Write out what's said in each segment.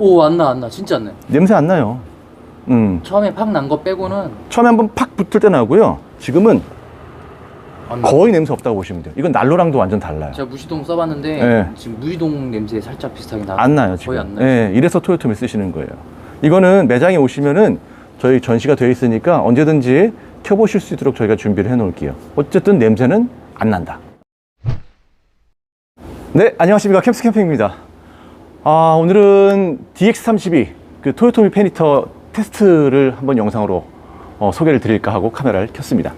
오, 안 나, 안 나. 진짜 안 나. 냄새 안 나요. 음. 처음에 팍 난 거 빼고는 처음에 한번 팍 붙을 때 나고요. 지금은 안 나. 거의 냄새 없다고 보시면 돼요. 이건 난로랑도 완전 달라요. 제가 무시동 써봤는데 네. 지금 무시동 냄새 살짝 비슷하게 나. 안 나요, 지금. 거의 안 나요. 예, 이래서 토요토미 쓰시는 거예요. 이거는 매장에 오시면은 저희 전시가 되어 있으니까 언제든지 켜보실 수 있도록 저희가 준비를 해 놓을게요. 어쨌든 냄새는 안 난다. 네, 안녕하십니까. 캠스 캠핑입니다. 아, 오늘은 DX32, 그 토요토미 페니터 테스트를 한번 영상으로 어, 소개를 드릴까 하고 카메라를 켰습니다.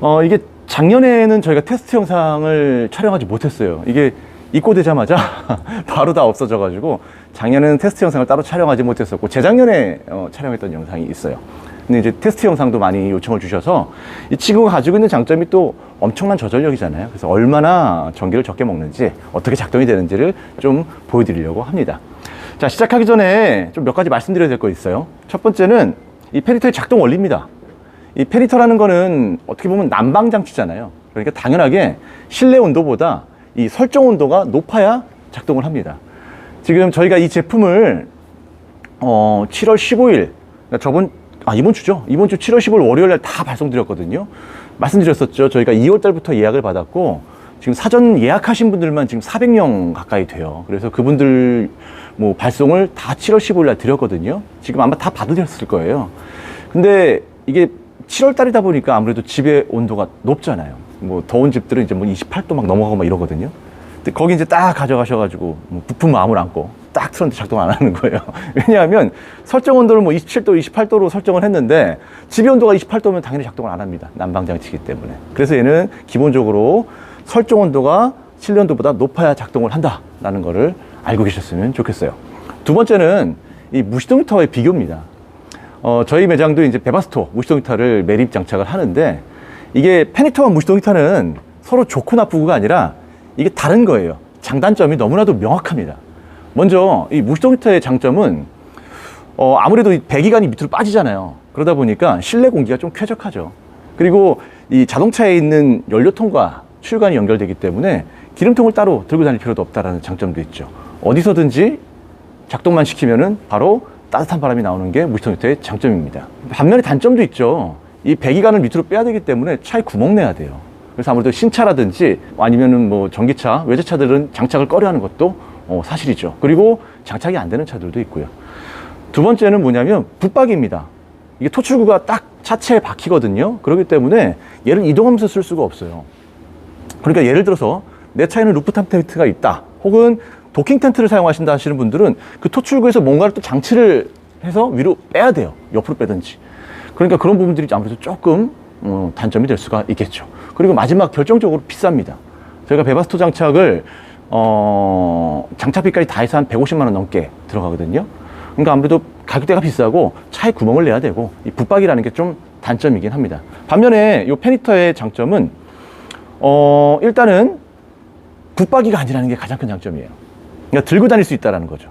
어, 이게 작년에는 저희가 테스트 영상을 촬영하지 못했어요. 이게 입고 되자마자 바로 다 없어져 가지고 작년에는 테스트 영상을 따로 촬영하지 못했었고 재작년에 어, 촬영했던 영상이 있어요. 근데 이제 테스트 영상도 많이 요청을 주셔서 이 친구가 가지고 있는 장점이 또 엄청난 저전력이잖아요. 그래서 얼마나 전기를 적게 먹는지 어떻게 작동이 되는지를 좀 보여드리려고 합니다. 자 시작하기 전에 좀 몇 가지 말씀드려야 될 거 있어요. 첫 번째는 이 페리터의 작동 원리입니다. 이 페리터라는 거는 어떻게 보면 난방 장치잖아요. 그러니까 당연하게 실내 온도보다 이 설정 온도가 높아야 작동을 합니다. 지금 저희가 이 제품을 어 7월 15일 그러니까 저번 아 이번 주죠. 이번 주 7월 15일 월요일 날 다 발송드렸거든요. 말씀드렸었죠. 저희가 2월 달부터 예약을 받았고 지금 사전 예약하신 분들만 지금 400명 가까이 돼요. 그래서 그분들 뭐 발송을 다 7월 15일 날 드렸거든요. 지금 아마 다 받으셨을 거예요. 근데 이게 7월 달이다 보니까 아무래도 집의 온도가 높잖아요. 뭐 더운 집들은 이제 뭐 28도 막 넘어가고 막 이러거든요. 근데 거기 이제 딱 가져가셔가지고 뭐 부품 마음을 안고 딱 틀었는데 작동 안 하는 거예요. 왜냐하면 설정 온도를 뭐 27도, 28도로 설정을 했는데 집의 온도가 28도면 당연히 작동을 안 합니다. 난방 장치이기 때문에. 그래서 얘는 기본적으로 설정 온도가 실내 온도보다 높아야 작동을 한다라는 거를 알고 계셨으면 좋겠어요. 두 번째는 이 무시동 히터의 비교입니다. 어, 저희 매장도 이제 베바스토 무시동 히터를 매립 장착을 하는데 이게 페니터와 무시동 히터는 서로 좋고 나쁘고가 아니라 이게 다른 거예요. 장단점이 너무나도 명확합니다. 먼저 이 무시동 히터의 장점은 어, 아무래도 이 배기관이 밑으로 빠지잖아요. 그러다 보니까 실내 공기가 좀 쾌적하죠. 그리고 이 자동차에 있는 연료통과 출관이 연결되기 때문에 기름통을 따로 들고 다닐 필요도 없다라는 장점도 있죠. 어디서든지 작동만 시키면은 바로 따뜻한 바람이 나오는 게 무시동 히터의 장점입니다. 반면에 단점도 있죠. 이 배기관을 밑으로 빼야 되기 때문에 차에 구멍 내야 돼요. 그래서 아무래도 신차라든지 아니면은 뭐 전기차, 외제차들은 장착을 꺼려 하는 것도 어, 사실이죠. 그리고 장착이 안 되는 차들도 있고요. 두 번째는 뭐냐면 붙박이입니다. 이게 토출구가 딱 차체에 박히거든요. 그렇기 때문에 얘를 이동하면서 쓸 수가 없어요. 그러니까 예를 들어서 내 차에는 루프탑 텐트가 있다. 혹은 도킹 텐트를 사용하신다 하시는 분들은 그 토출구에서 뭔가를 또 장치를 해서 위로 빼야 돼요. 옆으로 빼든지. 그러니까 그런 부분들이 아무래도 조금 어, 단점이 될 수가 있겠죠. 그리고 마지막 결정적으로 비쌉니다. 저희가 베바스토 장착을 어, 장착비까지 다 해서 한 150만 원 넘게 들어가거든요. 그러니까 아무래도 가격대가 비싸고 차에 구멍을 내야 되고 이 붙박이라는 게 좀 단점이긴 합니다. 반면에 이 페니터의 장점은 어, 일단은 붙박이가 아니라는 게 가장 큰 장점이에요. 그러니까 들고 다닐 수 있다는 거죠.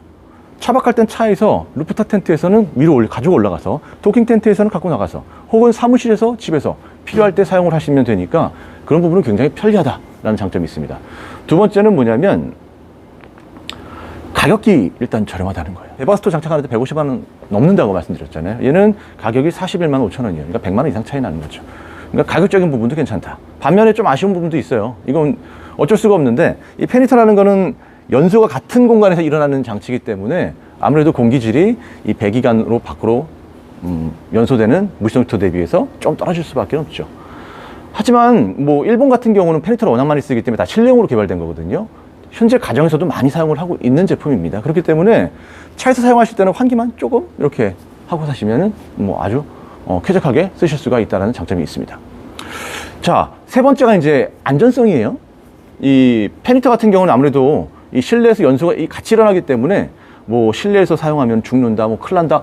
차박할 땐 차에서 루프탑 텐트에서는 위로 올려 가지고 올라가서 도킹 텐트에서는 갖고 나가서 혹은 사무실에서 집에서 필요할 때 사용을 하시면 되니까 그런 부분은 굉장히 편리하다라는 장점이 있습니다. 두 번째는 뭐냐면 가격이 일단 저렴하다는 거예요. 에바스토 장착하는데 150만 원 넘는다고 말씀드렸잖아요. 얘는 가격이 41만 5천 원이에요. 그러니까 100만 원 이상 차이 나는 거죠. 그러니까 가격적인 부분도 괜찮다. 반면에 좀 아쉬운 부분도 있어요. 이건 어쩔 수가 없는데 이 페니터라는 거는 연소가 같은 공간에서 일어나는 장치이기 때문에 아무래도 공기질이 이 배기관으로 밖으로 음, 연소되는 무시동히터 대비해서 좀 떨어질 수밖에 없죠. 하지만 뭐 일본 같은 경우는 페니터를 워낙 많이 쓰기 때문에 다 실내용으로 개발된 거거든요. 현재 가정에서도 많이 사용을 하고 있는 제품입니다. 그렇기 때문에 차에서 사용하실 때는 환기만 조금 이렇게 하고 사시면은 뭐 아주 어, 쾌적하게 쓰실 수가 있다는 장점이 있습니다. 자, 세 번째가 이제 안전성이에요. 이 페니터 같은 경우는 아무래도 이 실내에서 연소가 이 같이 일어나기 때문에 뭐 실내에서 사용하면 죽는다, 뭐 큰일 난다.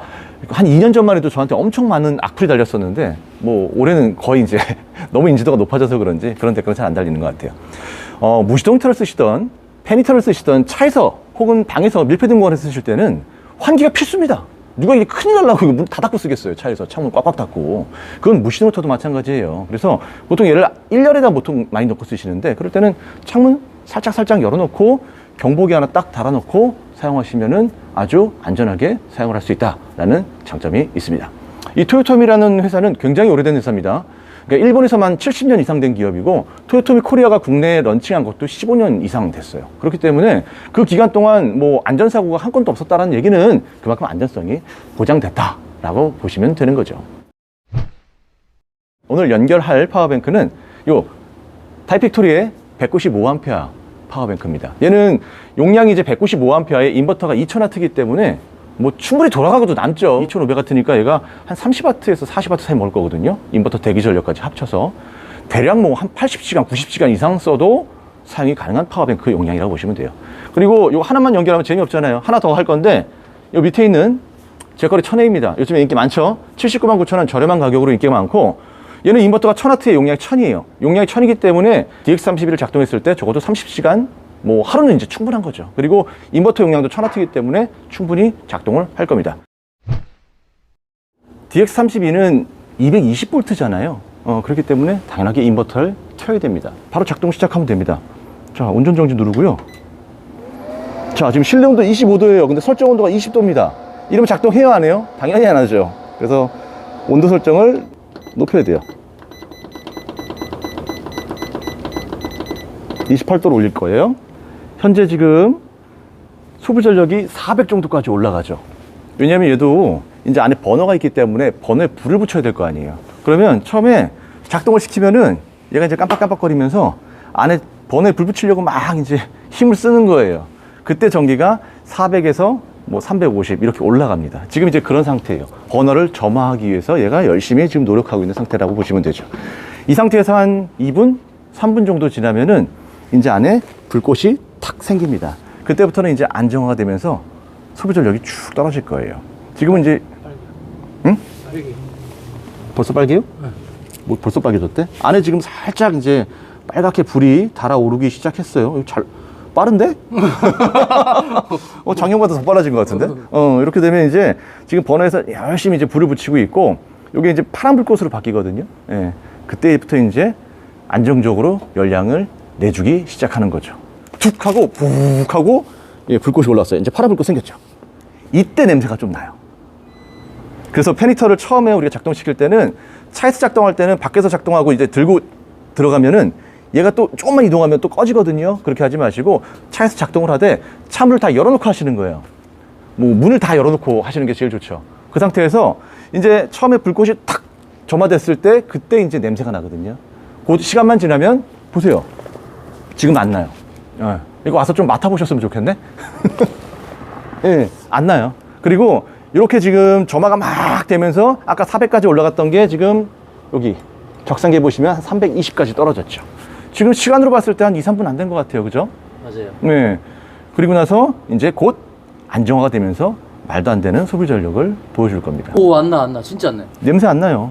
한 2년 전만 해도 저한테 엄청 많은 악플이 달렸었는데 뭐 올해는 거의 이제 너무 인지도가 높아져서 그런지 그런 댓글은 잘 안 달리는 것 같아요. 어, 무시동 히터를 쓰시던 페니터를 쓰시던 차에서 혹은 방에서 밀폐된 공간에서 쓰실 때는 환기가 필수입니다. 누가 이게 큰일 날라고 문 다 닫고 쓰겠어요. 차에서 창문 꽉꽉 닫고. 그건 무시동 히터도 마찬가지예요. 그래서 보통 얘를 1열에다 보통 많이 넣고 쓰시는데 그럴 때는 창문 살짝 살짝 열어놓고 경보기 하나 딱 달아놓고 사용하시면은 아주 안전하게 사용을 할 수 있다라는 장점이 있습니다. 이 토요토미라는 회사는 굉장히 오래된 회사입니다. 그러니까 일본에서만 70년 이상 된 기업이고 토요토미 코리아가 국내에 런칭한 것도 15년 이상 됐어요. 그렇기 때문에 그 기간 동안 뭐 안전사고가 한 건도 없었다는 얘기는 그만큼 안전성이 보장됐다라고 보시면 되는 거죠. 오늘 연결할 파워뱅크는 요 타이픽토리의 195A 파워뱅크입니다. 얘는 용량이 이제 195A에 인버터가 2000W이기 때문에 뭐 충분히 돌아가고도 남죠. 2500W니까 얘가 한 30W에서 40W 사이 먹을 거거든요. 인버터 대기 전력까지 합쳐서 대략 뭐 한 80시간, 90시간 이상 써도 사용이 가능한 파워뱅크 용량이라고 보시면 돼요. 그리고 요 하나만 연결하면 재미없잖아요. 하나 더 할 건데 요 밑에 있는 제 거리 1000A입니다. 요즘에 인기 많죠? 79만 9천 원 저렴한 가격으로 인기가 많고 얘는 인버터가 1000W의 용량이 1000이에요. 용량이 1000이기 때문에 DX31을 작동했을 때 적어도 30시간 뭐 하루는 이제 충분한 거죠. 그리고 인버터 용량도 1000W이기 때문에 충분히 작동을 할 겁니다. DX32는 220V잖아요. 어, 그렇기 때문에 당연하게 인버터를 켜야 됩니다. 바로 작동 시작하면 됩니다. 자, 온전 정지 누르고요. 자, 지금 실내 온도 25도예요. 근데 설정 온도가 20도입니다. 이러면 작동해요, 안 해요? 당연히 안 하죠. 그래서 온도 설정을 높여야 돼요. 28도로 올릴 거예요. 현재 지금 소비 전력이 400 정도까지 올라가죠. 왜냐면 얘도 이제 안에 버너가 있기 때문에 버너에 불을 붙여야 될 거 아니에요. 그러면 처음에 작동을 시키면은 얘가 이제 깜빡깜빡거리면서 안에 버너에 불 붙이려고 막 이제 힘을 쓰는 거예요. 그때 전기가 400에서 뭐 350 이렇게 올라갑니다. 지금 이제 그런 상태예요. 버너를 점화하기 위해서 얘가 열심히 지금 노력하고 있는 상태라고 보시면 되죠. 이 상태에서 한 2분, 3분 정도 지나면은 이제 안에 불꽃이 탁 생깁니다. 그때부터는 이제 안정화가 되면서 소비 전력이 쭉 떨어질 거예요. 지금은 이제 응? 벌써 빨개요? 뭐 벌써 빨개졌대? 안에 지금 살짝 이제 빨갛게 불이 달아오르기 시작했어요. 잘 빠른데? 어, 작년보다 더 빨라진 것 같은데? 어, 이렇게 되면 이제 지금 버너에서 열심히 이제 불을 붙이고 있고, 요게 이제 파란 불꽃으로 바뀌거든요. 예. 그때부터 이제 안정적으로 열량을 내주기 시작하는 거죠. 툭 하고, 푹 하고, 예, 불꽃이 올라왔어요. 이제 파란 불꽃 생겼죠. 이때 냄새가 좀 나요. 그래서 페니터를 처음에 우리가 작동시킬 때는 차에서 작동할 때는 밖에서 작동하고 이제 들고 들어가면은 얘가 또 조금만 이동하면 또 꺼지거든요. 그렇게 하지 마시고 차에서 작동을 하되 차 문을 다 열어놓고 하시는 거예요. 뭐 문을 다 열어놓고 하시는 게 제일 좋죠. 그 상태에서 이제 처음에 불꽃이 탁 점화됐을 때 그때 이제 냄새가 나거든요. 그 시간만 지나면 보세요. 지금 안 나요. 예. 이거 와서 좀 맡아보셨으면 좋겠네. 예, 안 나요. 그리고 이렇게 지금 점화가 막 되면서 아까 400까지 올라갔던 게 지금 여기 적상계 보시면 한 320까지 떨어졌죠. 지금 시간으로 봤을 때 한 2, 3분 안 된 것 같아요. 그죠? 맞아요. 네. 그리고 나서 이제 곧 안정화가 되면서 말도 안 되는 소비 전력을 보여줄 겁니다. 오, 안 나, 안 나. 진짜 안 나요. 냄새 안 나요.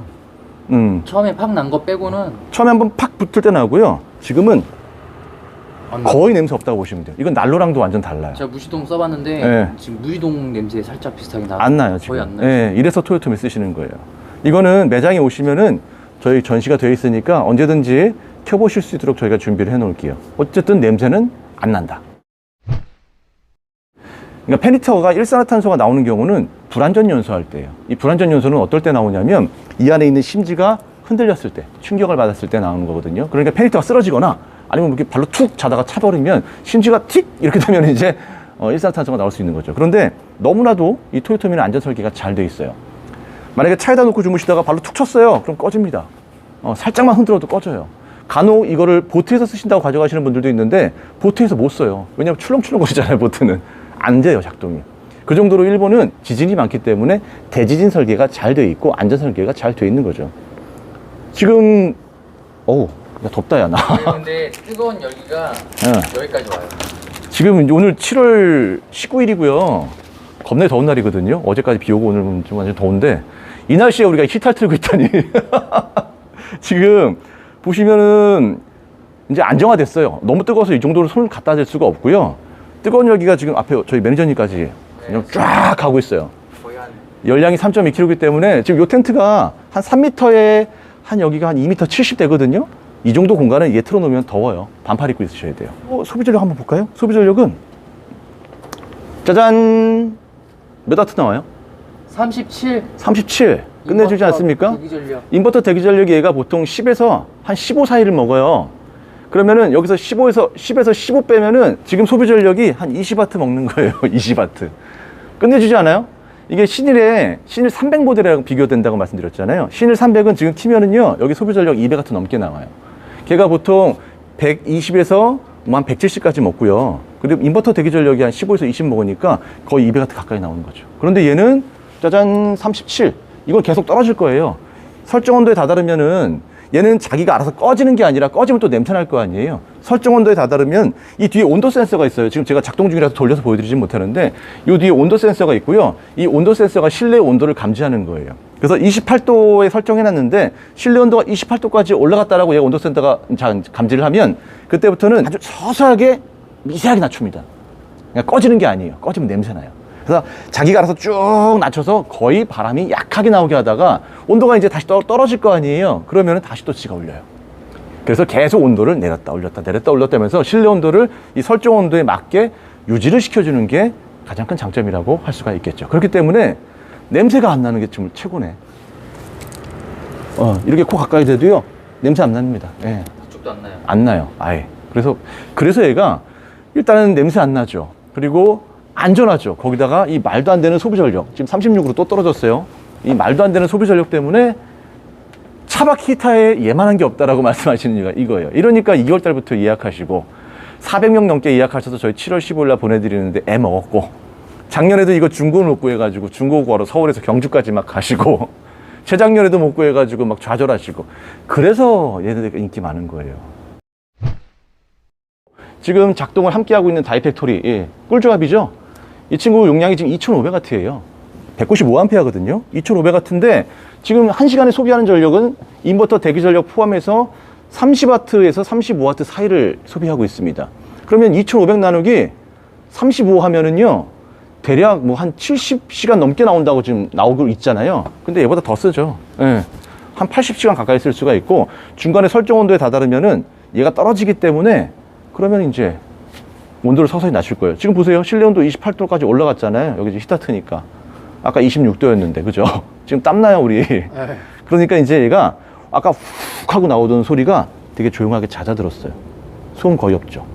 음. 처음에 팍 난 거 빼고는 처음에 한번 팍 붙을 때 나고요. 지금은 안 나. 거의 냄새 없다고 보시면 돼요. 이건 난로랑도 완전 달라요. 제가 무시동 써봤는데 네. 지금 무시동 냄새 살짝 비슷하게 나. 안 나요, 지금. 거의 안 나요. 예, 이래서 토요토미 쓰시는 거예요. 이거는 매장에 오시면은 저희 전시가 되어 있으니까 언제든지 켜보실 수 있도록 저희가 준비를 해 놓을게요. 어쨌든 냄새는 안 난다. 그러니까 페니터가 일산화탄소가 나오는 경우는 불안전 연소할 때예요. 이 불안전 연소는 어떨 때 나오냐면 이 안에 있는 심지가 흔들렸을 때, 충격을 받았을 때 나오는 거거든요. 그러니까 페니터가 쓰러지거나 아니면 이렇게 발로 툭 자다가 차버리면 심지가 틱 이렇게 되면 이제 어, 일산화탄소가 나올 수 있는 거죠. 그런데 너무나도 이 토요토미는 안전 설계가 잘 돼 있어요. 만약에 차에다 놓고 주무시다가 발로 툭 쳤어요. 그럼 꺼집니다. 어, 살짝만 흔들어도 꺼져요. 간혹 이거를 보트에서 쓰신다고 가져가시는 분들도 있는데 보트에서 못 써요. 왜냐하면 출렁출렁 거리잖아요. 보트는 안 돼요 작동이. 그 정도로 일본은 지진이 많기 때문에 대지진 설계가 잘 돼 있고 안전 설계가 잘 돼 있는 거죠. 지금 어우 야 덥다 야 나. 근데 뜨거운 열기가 예. 여기까지 와요. 지금 오늘 7월 19일이고요. 겁내 더운 날이거든요. 어제까지 비 오고 오늘은 좀 완전 더운데 이 날씨에 우리가 히터를 틀고 있다니. 지금 보시면은 이제 안정화됐어요. 너무 뜨거워서 이 정도로 손을 갖다 댈 수가 없고요. 뜨거운 열기가 지금 앞에 저희 매니저님까지 그냥 쫙 가고 있어요. 거의 한 열량이 3.2kg이기 때문에 지금 요 텐트가 한 3m에 한 여기가 한 2m 70 되거든요. 이 정도 공간은 얘 틀어놓으면 더워요. 반팔 입고 있으셔야 돼요. 어, 소비 전력 한번 볼까요? 소비 전력은 짜잔! 몇 와트 나와요? 37 37. 끝내주지 않습니까? 대기 전력 인버터 대기 전력이 얘가 보통 10에서 한 15 사이를 먹어요. 그러면은 여기서 15에서 10에서 15 빼면은 지금 소비 전력이 한 20와트 먹는 거예요. 20와트. 끝내주지 않아요? 이게 신일에 신일 300 모델이랑 비교된다고 말씀드렸잖아요. 신일 300은 지금 키면은요 여기 소비 전력 200와트 넘게 나와요. 걔가 보통 120에서 한 170까지 먹고요. 그리고 인버터 대기 전력이 한 15에서 20 먹으니까 거의 200와트 가까이 나오는 거죠. 그런데 얘는 짜잔 37. 이건 계속 떨어질 거예요. 설정 온도에 다다르면은 얘는 자기가 알아서 꺼지는 게 아니라 꺼지면 또 냄새 날 거 아니에요. 설정 온도에 다다르면 이 뒤에 온도 센서가 있어요. 지금 제가 작동 중이라서 돌려서 보여드리진 못하는데 이 뒤에 온도 센서가 있고요. 이 온도 센서가 실내 온도를 감지하는 거예요. 그래서 28도에 설정해 놨는데 실내 온도가 28도까지 올라갔다라고 얘가 온도 센서가 자- 감지를 하면 그때부터는 아주 서서하게 미세하게 낮춥니다. 그냥 꺼지는 게 아니에요. 꺼지면 냄새 나요. 그래서 자기가 알아서 쭉 낮춰서 거의 바람이 약하게 나오게 하다가 온도가 이제 다시 떠- 떨어질 거 아니에요. 그러면 다시 또 지가 올려요. 그래서 계속 온도를 내렸다 올렸다 내렸다 올렸다 하면서 실내 온도를 이 설정 온도에 맞게 유지를 시켜주는 게 가장 큰 장점이라고 할 수가 있겠죠. 그렇기 때문에 냄새가 안 나는 게 정말 최고네. 어, 이렇게 코 가까이 대도요, 냄새 안 납니다. 예. 그쪽도 안 나요 안 나요. 아예. 그래서 그래서 얘가 일단은 냄새 안 나죠. 그리고 안전하죠. 거기다가 이 말도 안 되는 소비 전력. 지금 36으로 또 떨어졌어요. 이 말도 안 되는 소비 전력 때문에 차박 히타에 예만한 게 없다라고 말씀하시는 이유가 이거예요. 이러니까 2월 달부터 예약하시고 400명 넘게 예약하셔서 저희 7월 15일 날 보내드리는데 애 먹었고 작년에도 이거 중고 못 구해가지고 중고 구하러 서울에서 경주까지 막 가시고 재작년에도 못 구해가지고 막 좌절하시고 그래서 얘네들 인기 많은 거예요. 지금 작동을 함께 하고 있는 다이팩토리 예, 꿀조합이죠. 이 친구 용량이 지금 2,500W예요. 195A거든요. 2,500W인데 지금 1시간에 소비하는 전력은 인버터 대기 전력 포함해서 30W에서 35W 사이를 소비하고 있습니다. 그러면 2,500 나누기 35 하면은요. 대략 뭐 한 70시간 넘게 나온다고 지금 나오고 있잖아요. 근데 얘보다 더 쓰죠. 예. 한 80시간 가까이 쓸 수가 있고 중간에 설정 온도에 다다르면은 얘가 떨어지기 때문에 그러면 이제 온도를 서서히 낮출 거예요. 지금 보세요. 실내 온도 28도까지 올라갔잖아요. 여기 히타트니까. 아까 26도였는데, 그죠? 지금 땀나요, 우리. 그러니까 이제 얘가 아까 훅 하고 나오던 소리가 되게 조용하게 잦아들었어요. 소음 거의 없죠.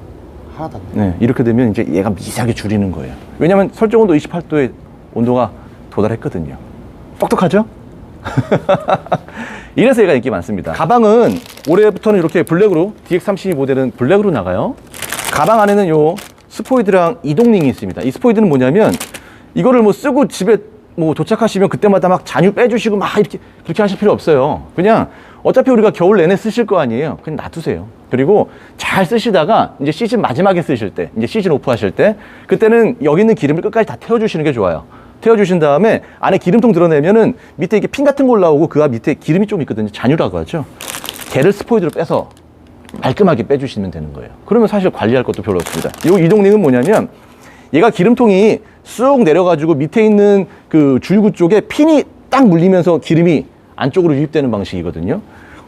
하나도 안 나요 네, 이렇게 되면 이제 얘가 미세하게 줄이는 거예요. 왜냐면 설정 온도 28도에 온도가 도달했거든요. 똑똑하죠? 이래서 얘가 인기 많습니다. 가방은 올해부터는 이렇게 블랙으로 DX32 모델은 블랙으로 나가요. 가방 안에는 요 스포이드랑 이동링이 있습니다. 이 스포이드는 뭐냐면 이거를 뭐 쓰고 집에 뭐 도착하시면 그때마다 막 잔유 빼주시고 막 이렇게 그렇게 하실 필요 없어요. 그냥 어차피 우리가 겨울 내내 쓰실 거 아니에요. 그냥 놔두세요. 그리고 잘 쓰시다가 이제 시즌 마지막에 쓰실 때, 이제 시즌 오프 하실 때, 그때는 여기 있는 기름을 끝까지 다 태워주시는 게 좋아요. 태워주신 다음에 안에 기름통 드러내면은 밑에 이게 핀 같은 거 올라오고 그 밑에 기름이 좀 있거든요. 잔유라고 하죠. 걔를 스포이드로 빼서 말끔하게 빼주시면 되는 거예요. 그러면 사실 관리할 것도 별로 없습니다. 이 이동링은 뭐냐면 얘가 기름통이 쑥 내려가지고 밑에 있는 그 줄구 쪽에 핀이 딱 물리면서 기름이 안쪽으로 유입되는 방식이거든요.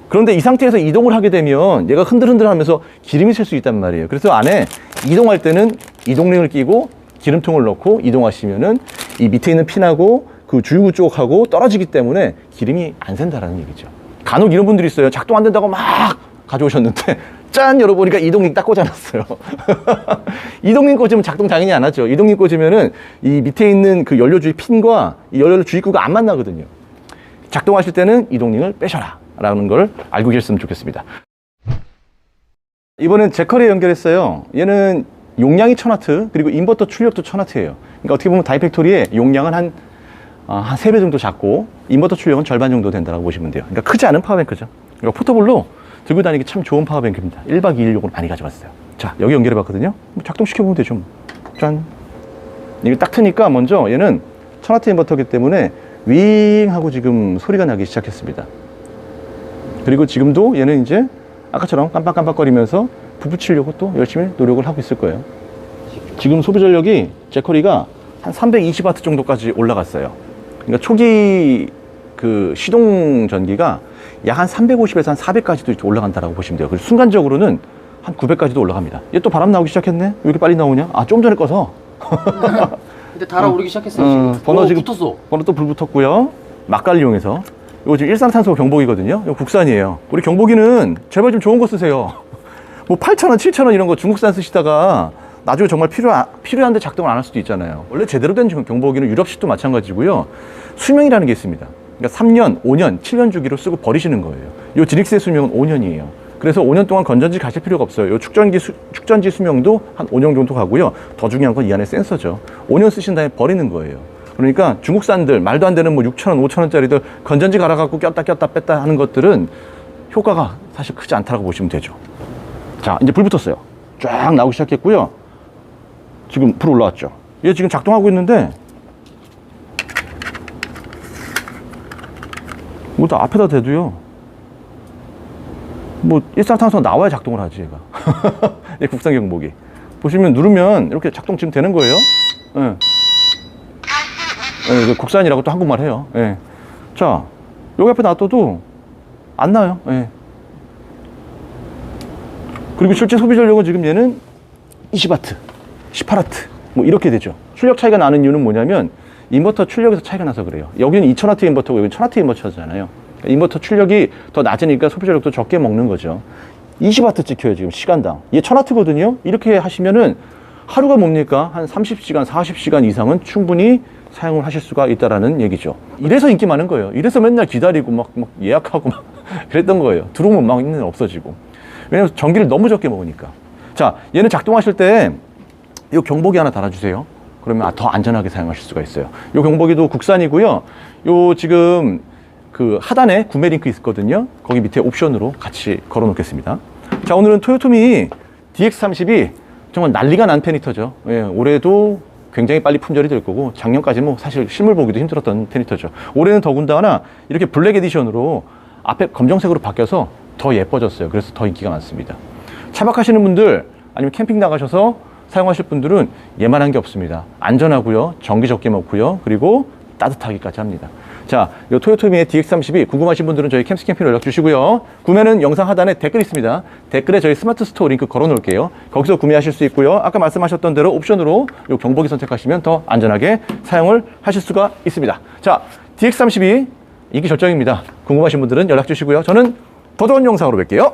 그런데 이 상태에서 이동을 하게 되면 얘가 흔들흔들 하면서 기름이 셀 수 있단 말이에요. 그래서 안에 이동할 때는 이동링을 끼고 기름통을 넣고 이동하시면은 이 밑에 있는 핀하고 그 줄구 쪽하고 떨어지기 때문에 기름이 안 샌다라는 얘기죠. 간혹 이런 분들이 있어요. 작동 안 된다고 막 가져오셨는데 짠 열어보니까 이동링 딱 꽂아놨어요. 이동링 꽂으면 작동 당연히 안 하죠. 이동링 꽂으면은 이 밑에 있는 그 연료 주입 핀과 이 연료 주입 구가 안 만나거든요. 작동하실 때는 이동링을 빼셔라 라는 걸 알고 계셨으면 좋겠습니다. 이번엔 제컬에 연결했어요. 얘는 용량이 1000W 그리고 인버터 출력도 1000W예요. 그러니까 어떻게 보면 다이팩토리의 용량은 한, 아, 한 3배 정도 작고 인버터 출력은 절반 정도 된다고 보시면 돼요. 그러니까 크지 않은 파워뱅크죠. 그러니까 포터블로 들고 다니기 참 좋은 파워뱅크입니다. 1박 2일용으로 많이 가져왔어요. 자, 여기 연결해 봤거든요. 작동시켜보면 되죠. 뭐. 짠. 이게 딱 트니까 먼저 얘는 1000W 인버터기 때문에 윙 하고 지금 소리가 나기 시작했습니다. 그리고 지금도 얘는 이제 아까처럼 깜빡깜빡거리면서 부붙이려고 또 열심히 노력을 하고 있을 거예요. 지금 소비 전력이 제커리가 한 320와트 정도까지 올라갔어요. 그러니까 초기 그 시동 전기가 약 한 350에서 한 400까지도 올라간다라고 보시면 돼요. 그리고 순간적으로는 한 900까지도 올라갑니다. 얘 또 바람 나오기 시작했네? 왜 이렇게 빨리 나오냐? 아, 좀 전에 꺼서. 근데 달아오르기 시작했어요. 어, 지금. 번호 오, 지금 붙었어. 번호 또 불 붙었고요. 막갈 이용해서. 이거 지금 일산탄소 경보기거든요. 이거 국산이에요. 우리 경보기는 제발 좀 좋은 거 쓰세요. 뭐 8,000원, 7,000원 이런 거 중국산 쓰시다가 나중에 정말 필요, 필요한데 작동을 안 할 수도 있잖아요. 원래 제대로 된 경보기는 유럽식도 마찬가지고요. 수명이라는 게 있습니다. 그러니까 3년, 5년, 7년 주기로 쓰고 버리시는 거예요. 요 지닉스의 수명은 5년이에요. 그래서 5년 동안 건전지 가실 필요가 없어요. 요 축전기 수, 축전지 수명도 한 5년 정도 가고요. 더 중요한 건 이 안에 센서죠. 5년 쓰신 다음에 버리는 거예요. 그러니까 중국산들 말도 안 되는 뭐 6천 원, 5천 원짜리들 건전지 갈아갖고 꼈다 꼈다 뺐다 하는 것들은 효과가 사실 크지 않다고 보시면 되죠. 자, 이제 불 붙었어요. 쫙 나오기 시작했고요. 지금 불 올라왔죠. 얘 지금 작동하고 있는데 뭐다 앞에다 대도요. 뭐 일산탄소가 나와야 작동을 하지 얘가. 얘 국산 경보기. 보시면 누르면 이렇게 작동 지금 되는 거예요. 예. 예, 이거 국산이라고 또 한국말 해요. 예. 자, 여기 앞에 놔둬도 안 나요. 예. 그리고 실제 소비 전력은 지금 얘는 20와트, 18와트 뭐 이렇게 되죠. 출력 차이가 나는 이유는 뭐냐면 인버터 출력에서 차이가 나서 그래요. 여기는 2000와트 인버터고 여기는 1000와트 인버터잖아요. 그러니까 인버터 출력이 더 낮으니까 소비 전력도 적게 먹는 거죠. 20와트 찍혀요 지금 시간당. 얘 1000와트거든요. 이렇게 하시면은 하루가 뭡니까? 한 30시간, 40시간 이상은 충분히 사용을 하실 수가 있다라는 얘기죠. 이래서 인기 많은 거예요. 이래서 맨날 기다리고 막, 막 예약하고 막 그랬던 거예요. 들어오면 막 있는 없어지고. 왜냐면 전기를 너무 적게 먹으니까. 자, 얘는 작동하실 때 이 경보기 하나 달아주세요. 그러면 아, 더 안전하게 사용하실 수가 있어요. 이 경보기도 국산이고요. 요 지금 그 하단에 구매 링크 있거든요. 거기 밑에 옵션으로 같이 걸어 놓겠습니다. 자, 오늘은 토요토미 DX32 정말 난리가 난 페니터죠. 예, 올해도 굉장히 빨리 품절이 될 거고 작년까지 뭐 사실 실물 보기도 힘들었던 페니터죠. 올해는 더군다나 이렇게 블랙 에디션으로 앞에 검정색으로 바뀌어서 더 예뻐졌어요. 그래서 더 인기가 많습니다. 차박하시는 분들 아니면 캠핑 나가셔서 사용하실 분들은 예만한 게 없습니다. 안전하고요. 전기 적게 먹고요. 그리고 따뜻하기까지 합니다. 자, 이 토요토미의 DX32 궁금하신 분들은 저희 캠스 캠핑 연락 주시고요. 구매는 영상 하단에 댓글 있습니다. 댓글에 저희 스마트 스토어 링크 걸어 놓을게요. 거기서 구매하실 수 있고요. 아까 말씀하셨던 대로 옵션으로 이 경보기 선택하시면 더 안전하게 사용을 하실 수가 있습니다. 자, DX32 인기 절정입니다. 궁금하신 분들은 연락 주시고요. 저는 더 좋은 영상으로 뵐게요.